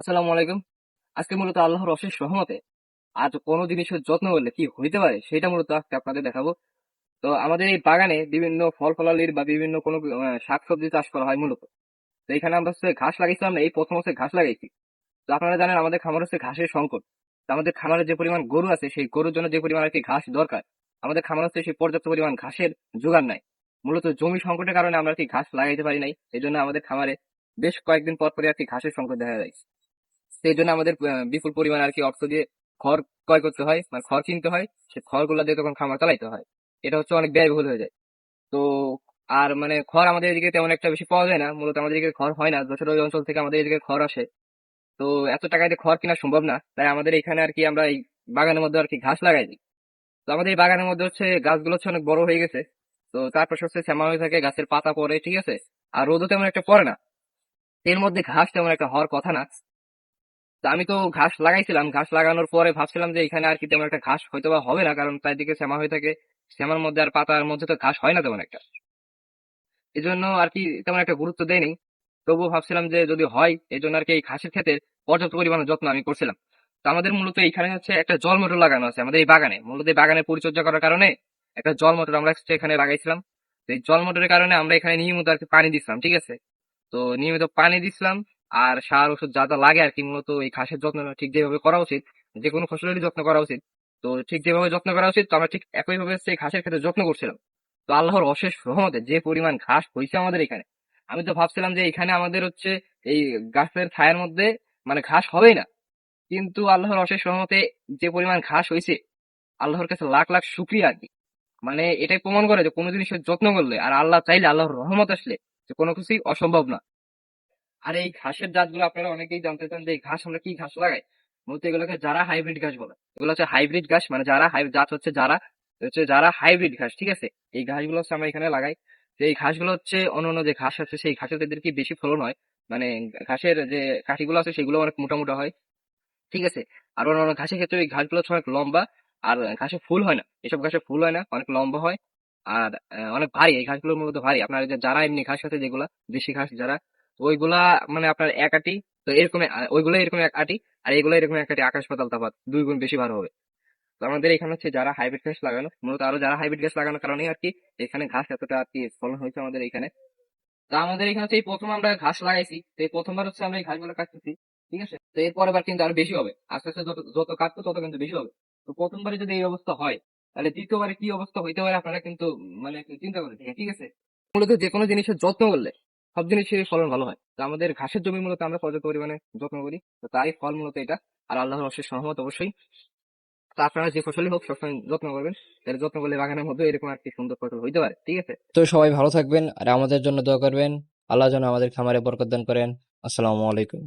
আসসালামু আলাইকুম। আজকে মূলত আল্লাহর অশেষ রহমতে আজ কোনো জিনিসের যত্ন করলে কি হইতে পারে সেটা মূলত আজকে আপনাদের দেখাবো। তো আমাদের এই বাগানে বিভিন্ন ফল ফলালির বা বিভিন্ন কোনো শাকসবজি চাষ করা হয় মূলত। তো এখানে আমরা হচ্ছে ঘাস লাগাইছিলাম না, এই প্রথম হচ্ছে ঘাস লাগাইছি। তো আপনারা জানেন আমাদের খামার হচ্ছে ঘাসের সংকট। তো আমাদের খামারে যে পরিমাণ গরু আছে, সেই গরুর জন্য যে পরিমাণ আর কি ঘাস দরকার, আমাদের খামার হচ্ছে সেই পর্যাপ্ত পরিমাণ ঘাসের জোগাড় নাই। মূলত জমি সংকটের কারণে আমরা কি ঘাস লাগাইতে পারি নাই এই জন্য আমাদের খামারে বেশ কয়েকদিন পর পরে আর কি ঘাসের সংকট দেখা যায় সেই জন্য আমাদের বিপুল পরিমাণ আর কি অর্থ দিয়ে খড় ক্রয় করতে হয় মানে খড় কিনতে হয়, সে খড়গুলো দিয়ে তখন খামার চালাইতে হয়। এটা হচ্ছে অনেক ব্যয়বহুল হয়ে যায়। তো আর মানে খড় আমাদের এদিকে তেমন একটা বেশি পাওয়া যায় না, মূলত আমাদের এদিকে খড় হয় না যশোর ওই অঞ্চল থেকে আমাদের এদিকে খড় আসে। তো এত টাকায় খড় কেনা সম্ভব না, তাই আমাদের এখানে আর কি আমরা এই বাগানের মধ্যে আর কি ঘাস লাগাই দিই তো আমাদের এই বাগানের মধ্যে হচ্ছে গাছগুলো হচ্ছে অনেক বড় হয়ে গেছে। তো তারপর হচ্ছে শ্যামা হয়ে থাকে, গাছের পাতা পড়ে, ঠিক আছে? আর রোদও তেমন একটা পড়ে না। এর মধ্যে ঘাস তেমন একটা হওয়ার কথা না। তো আমি তো ঘাস লাগাইছিলাম। ঘাস লাগানোর পরে ভাবছিলাম যে এখানে আর কি তেমন একটা ঘাস হয়তো বা হবে না, কারণ চারিদিকে শ্যামা হয়ে থাকে। শ্যামার মধ্যে আর পাতার মধ্যে তো ঘাস হয় না তেমন একটা। এই জন্য আর কি তেমন একটা গুরুত্ব দেয়নি। তবুও ভাবছিলাম যে যদি হয় এই জন্য আর কি এই ঘাসের ক্ষেত্রে পর্যাপ্ত পরিমাণে যত্ন আমি করছিলাম। তো আমাদের মূলত এখানে হচ্ছে একটা জল মোটর লাগানো আছে আমাদের এই বাগানে। মূলত এই বাগানে পরিচর্যা করার কারণে একটা জল মোটর আমরা এখানে লাগাইছিলাম। এই জল মোটরের কারণে আমরা এখানে নিয়মিত আর কি পানি দিচ্ছিলাম ঠিক আছে? তো নিয়মিত পানি দিছিলাম। আর সার ওষুধ যা যা লাগে আর কি মূলত এই ঘাসের যত্ন ঠিক যেভাবে করা উচিত, যে কোনো ফসলেরই যত্ন করা উচিত। তো ঠিক যেভাবে যত্ন করা উচিত, তো আমরা ঠিক একইভাবে সেই ঘাসের ক্ষেত্রে যত্ন করছিলাম। তো আল্লাহর অশেষ রহমতে যে পরিমাণ ঘাস হয়েছে আমাদের এখানে, আমি তো ভাবছিলাম যে এখানে আমাদের হচ্ছে এই গাছের ছায়ার মধ্যে মানে ঘাস হবেই না। কিন্তু আল্লাহর অশেষ রহমতে যে পরিমাণ ঘাস হয়েছে আল্লাহর কাছে লাখ লাখ শুক্রিয়া আর কি মানে এটাই প্রমাণ করে যে কোনো জিনিসের যত্ন করলে, আর আল্লাহ চাইলে আল্লাহর রহমত আসলে যে কোনো কিছুই অসম্ভব না। আর এই ঘাসের জাতগুলো আপনারা অনেকেই জানতে চান যে এই ঘাস আমরা কি ঘাস লাগাই? মূলত এগুলোকে যারা হাইব্রিড ঘাস বলে। এগুলো হচ্ছে হাইব্রিড ঘাস মানে যারা জাত হচ্ছে যারা হচ্ছে যারা হাইব্রিড ঘাস, ঠিক আছে? এই ঘাসগুলো হচ্ছে আমরা এখানে লাগাই। তো এই ঘাসগুলো হচ্ছে অন্য যে ঘাস আছে, সেই ঘাসের এদের বেশি ফলন হয়। মানে ঘাসের যে কাঠিগুলো আছে, সেগুলো অনেক মোটা মোটা হয়, ঠিক আছে? আর অন্য অন্য ঘাসের ক্ষেত্রে এই ঘাসগুলো হচ্ছে অনেক লম্বা, আর ঘাসে ফুল হয় না। এসব ঘাসে ফুল হয় না, অনেক লম্বা হয়, আর অনেক ভারী। এই ঘাসগুলোর মধ্যে ভারী। আপনার যারা এমনি ঘাস আছে যেগুলো, দেশি ঘাস যারা ওইগুলা মানে আপনার এক আটি, তো এরকম ওইগুলো এরকম এক আটি আর এগুলো এরকম এক আটি আকাশ পাতাল তফাৎ দুই গুণ বেশি ভালো হবে। তো আমাদের এখানে হচ্ছে যারা হাইব্রিড গাছ লাগানো, মূলত আরও যারা হাইব্রিড গাছ লাগানোর কারণে আর কি এখানে ঘাস এতটা আর কি ফলন হয়েছে আমাদের এখানে। তো আমাদের এখানে হচ্ছে এই প্রথম আমরা ঘাস লাগাইছি, তো এই প্রথমবার হচ্ছে আমরা এই ঘাসগুলো কাটতেছি, ঠিক আছে? তো এরপরে বার কিন্তু আরও বেশি হবে, আস্তে আস্তে যত যত কাটবো তত কিন্তু বেশি হবে। তো প্রথমবারে যদি এই অবস্থা হয়, তাহলে দ্বিতীয়বারে কি অবস্থা হইতে পারে আপনারা কিন্তু মানে চিন্তা করে ঠিক আছে? মূলত যে কোনো জিনিসের যত্ন করলে সব জিনিসের ফলন ভালো হয়। তো আমাদের ঘাসের জমি মূলত আমরা পর্যাপ্ত পরিমাণে যত্ন করি। তো তাই ফল মূলত এটা। আর আল্লাহর অশেষ সহমত অবশ্যই। তো আপনারা যে ফসলই হোক সবসময় যত্ন করবেন। যত্ন করলে বাগানের মধ্যে এরকম সুন্দর ফসল ঠিক আছে? তো সবাই ভালো থাকবেন। আর আমাদের জন্য দোয়া করবেন। আল্লাহ যেন আমাদের খামারে বরকত দান করেন। আসসালামু আলাইকুম।